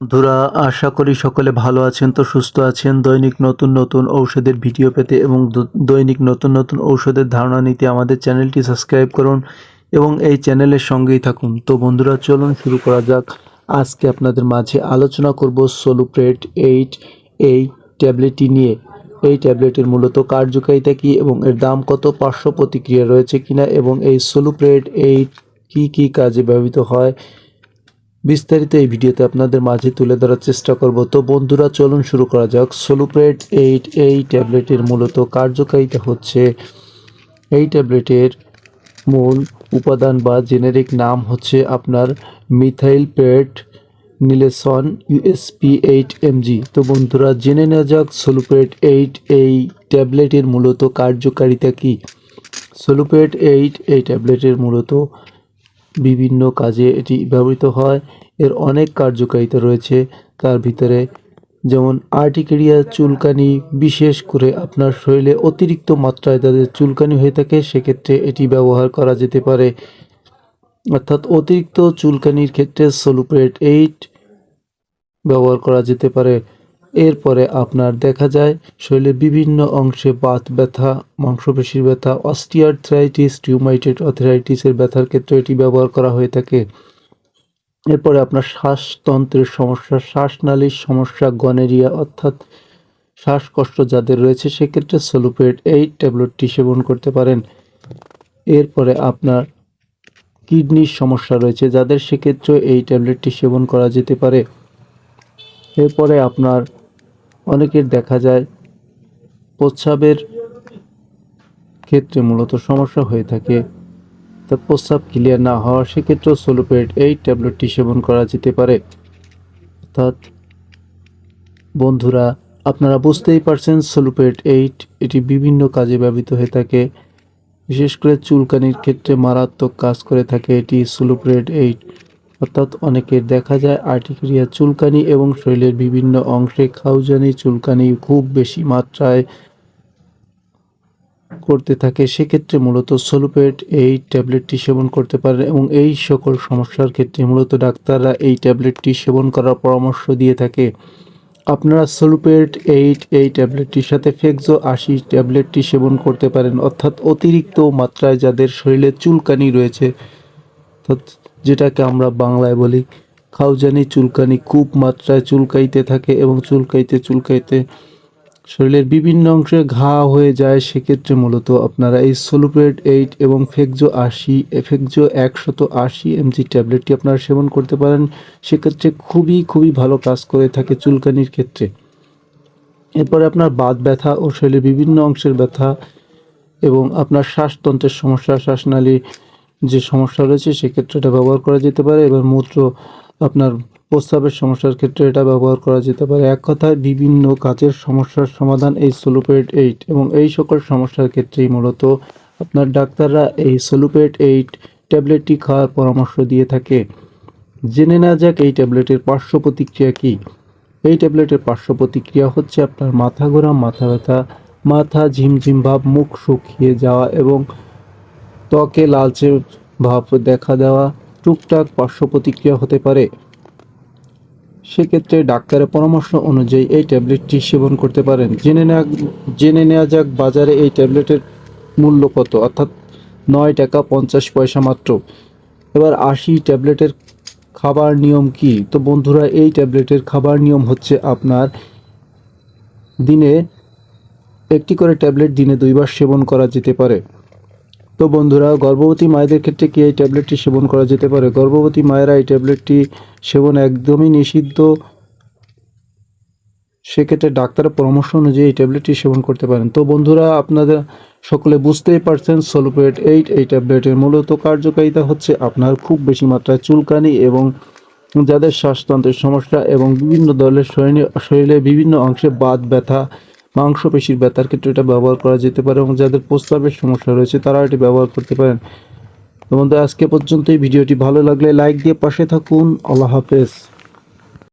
বন্ধুরা, আশা করি সকলে ভালো আছেন তো সুস্থ আছেন। দৈনিক নতুন নতুন ঔষধের ভিডিও পেতে এবং দৈনিক নতুন নতুন ঔষধের ধারণা নিতে আমাদের চ্যানেলটি সাবস্ক্রাইব করুন এবং এই চ্যানেলের সঙ্গেই থাকুন। তো বন্ধুরা, চলুন শুরু করা যাক। আজকে আপনাদের মাঝে আলোচনা করব সোলুপ্রেট এইট এই ট্যাবলেটটি নিয়ে। এই ট্যাবলেটের মূলত কার্যকারিতা কী এবং এর দাম কত, পার্শ্ব প্রতিক্রিয়া রয়েছে কিনা এবং এই সোলুপ্রেট এইট কী কী কাজে ব্যবহৃত হয় বিস্তারিত এই ভিডিওতে আপনাদের মাঝে তুলে ধরার চেষ্টা করব। তো বন্ধুরা, চলুন শুরু করা যাক। সোলুপ্রেট এইট এই ট্যাবলেটের মূলত কার্যকারিতা হচ্ছে এই ট্যাবলেটের মূল উপাদান বা জেনেরিক নাম হচ্ছে আপনার মিথাইল পেট নিলেসন ইউএসপি এইট এমজি তো বন্ধুরা, জেনে নেওয়া যাক সোলুপ্রেট এইট এই ট্যাবলেটের মূলত কার্যকারিতা কী। সোলুপ্রেট এইট এই ট্যাবলেটের মূলত বিভিন্ন কাজে এটি ব্যবহৃত হয়। এর অনেক কার্যকারিতা রয়েছে। তার ভিতরে যেমন আর্টিকেরিয়া চুলকানি, বিশেষ করে আপনার শরীরে অতিরিক্ত মাত্রায় তাদের চুলকানি হয়ে থাকে, সেক্ষেত্রে এটি ব্যবহার করা যেতে পারে। অর্থাৎ অতিরিক্ত চুলকানির ক্ষেত্রে সোলুপ্রেট এইট ব্যবহার করা যেতে পারে। এরপরে আপনার দেখা যায় শরীরের বিভিন্ন অংশে বাত ব্যথা, মাংসপেশির ব্যথা, অস্টিয়ারথ্রাইটিস টিউমাইটেড অথরাইটিসের ব্যথার ক্ষেত্রে এটি ব্যবহার করা হয়ে থাকে। এরপরে আপনার শ্বাসতন্ত্রের সমস্যা, শ্বাসনালীর সমস্যা, গনেরিয়া অর্থাৎ শ্বাসকষ্ট যাদের রয়েছে, সেক্ষেত্রে সোলুপেট এই ট্যাবলেটটি সেবন করতে পারেন। এরপরে আপনার কিডনির সমস্যা রয়েছে, যাদের সেক্ষেত্রে এই ট্যাবলেটটি সেবন করা যেতে পারে। এরপরে আপনার অনেকের দেখা যায় প্রস্রাবের ক্ষেত্রে মূলত সমস্যা হয়ে থাকে। তা প্রস্রাব ক্লিয়ার না হওয়া সেক্ষেত্রেও সোলোপেট এই ট্যাবলেটটি সেবন করা যেতে পারে। অর্থাৎ বন্ধুরা, আপনারা বুঝতেই পারছেন সোলোপেট এইট এটি বিভিন্ন কাজে ব্যবহৃত হয়ে থাকে। বিশেষ করে চুলকানির ক্ষেত্রে মারাত্মক কাজ করে থাকে এটি সোলোপ্রেট এইট অর্থাৎ অনেকের দেখা যায় আর্টিকেরিয়া চুলকানি এবং শরীরের বিভিন্ন অংশে খাউজানি চুলকানি খুব বেশি মাত্রায় করতে থাকে। সেক্ষেত্রে মূলত সোলুপেট এই ট্যাবলেটটি সেবন করতে পারেন এবং এই সকল সমস্যার ক্ষেত্রে মূলত ডাক্তাররা এই ট্যাবলেটটি সেবন করার পরামর্শ দিয়ে থাকে। আপনারা সোলুপেট এইট এই ট্যাবলেটটির সাথে ফেক্সো আশি ট্যাবলেটটি সেবন করতে পারেন। অর্থাৎ অতিরিক্ত মাত্রায় যাদের শরীরে চুলকানি রয়েছে, অর্থাৎ যেটাকে আমরা বাংলায় বলি খাউজানি চুলকানি, খুব মাত্রায় চুলকাইতে থাকে এবং চুলকাইতে চুলকাইতে শরীরের বিভিন্ন অংশে ঘা হয়ে যায়। সেক্ষেত্রে মূলত আপনারা এই সোলুপেট এইট এবং ফেকজো আশি ফেকজো একশত আশি এমজি ট্যাবলেটটি আপনারা সেবন করতে পারেন। সেক্ষেত্রে খুবই খুবই ভালো কাজ করে থাকে চুলকানির ক্ষেত্রে। এরপরে আপনার বাত ব্যথা ও শরীরের বিভিন্ন অংশের ব্যথা এবং আপনার শ্বাসতন্ত্রের সমস্যা, শ্বাসনালী যে সমস্যা রয়েছে সেক্ষেত্রে এটা ব্যবহার করা যেতে পারে। এবার মূত্র আপনার প্রস্রাবের সমস্যার ক্ষেত্রে এটা ব্যবহার করা যেতে পারে। এক কথায়, বিভিন্ন কাজের সমস্যার সমাধান এই সোলুপেট এইট এবং এই সকল সমস্যার ক্ষেত্রেই মূলত আপনার ডাক্তাররা এই সোলুপেট এইট ট্যাবলেটটি খাওয়ার পরামর্শ দিয়ে থাকে। জেনে নেওয়া যাক, এই ট্যাবলেটের পার্শ্ব প্রতিক্রিয়া কী? এই ট্যাবলেটের পার্শ্ব প্রতিক্রিয়া হচ্ছে আপনার মাথা ঘোরা, মাথা ব্যথা, মাথা ঝিমঝিম ভাব, মুখ শুকিয়ে যাওয়া এবং ত্বকে লালচে ভাব দেখা দেওয়া টুকটাক পার্শ্ব প্রতিক্রিয়া হতে পারে। সেক্ষেত্রে ডাক্তারের পরামর্শ অনুযায়ী এই ট্যাবলেটটি সেবন করতে পারেন। জেনে নেওয়া জেনে নেওয়া যাক বাজারে এই ট্যাবলেটের মূল্য কত, অর্থাৎ নয় টাকা পঞ্চাশ পয়সা মাত্র। এবার আশি ট্যাবলেটের খাবার নিয়ম কি? তো বন্ধুরা, এই ট্যাবলেটের খাবার নিয়ম হচ্ছে আপনার দিনে একটি করে ট্যাবলেট দিনে দুইবার সেবন করা যেতে পারে। তো বন্ধুরা, গর্ভবতী মায়েদের ক্ষেত্রে কি এই ট্যাবলেটটি সেবন করা যেতে পারে? গর্ভবতী মায়েরা এই ট্যাবলেটটি সেবন একদমই নিষিদ্ধ। সেক্ষেত্রে ডাক্তারের পরামর্শ অনুযায়ী এই ট্যাবলেটটি সেবন করতে পারেন। তো বন্ধুরা, আপনাদের সকলে বুঝতেই পারছেন সোলোপেট এইট এই ট্যাবলেটের মূলত কার্যকারিতা হচ্ছে আপনার খুব বেশি মাত্রায় চুলকানি এবং যাদের শ্বাসতন্ত্রের সমস্যা এবং বিভিন্ন দলের শরীরে শরীরে বিভিন্ন অংশে বাত, ব্যথা মাংসপেশির ব্যথার ক্ষেত্রে এটা ব্যবহার করা যেতে পারে এবং যাদের প্রস্তাবের সমস্যা রয়েছে তারা এটি ব্যবহার করতে পারেন। তো বন্ধুরা, আজকে পর্যন্ত এই ভিডিওটি ভালো লাগলে লাইক দিয়ে পাশে থাকুন। আল্লাহ হাফেজ।